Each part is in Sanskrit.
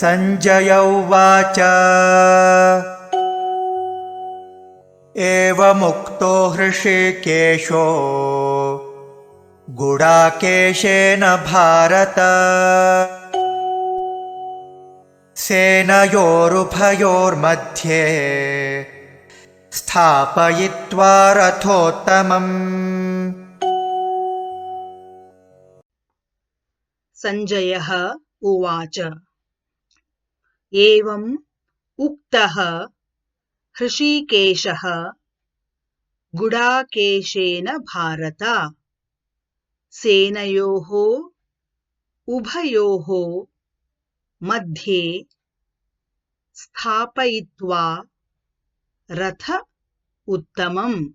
सञ्जय उवाच एवमुक्तो हृषीकेशो गुडाकेशेन भारत। सेनयोरुभयोर्मध्ये स्थापयित्वा रथोत्तमम्। सञ्जयः उवाच एवम् उक्तः हृषीकेशः गुडाकेशेन भारत। सेनयोः उभयोः मध्ये स्थापयित्वा रथ उत्तमम्।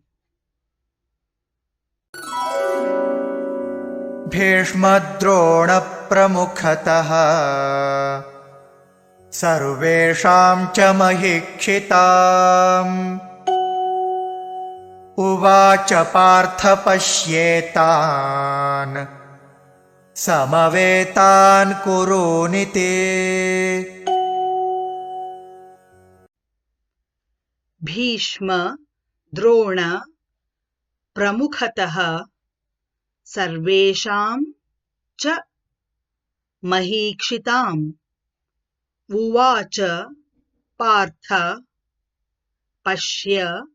भीष्मद्रोणप्रमुखतः सर्वेषां च महिक्षिताम्। उवाच पार्थ पश्येतान् समवेतान् कुरूनिति। भीष्म द्रोण प्रमुखतः सर्वेषां च महीक्षिताम् उवाच पार्थ पश्य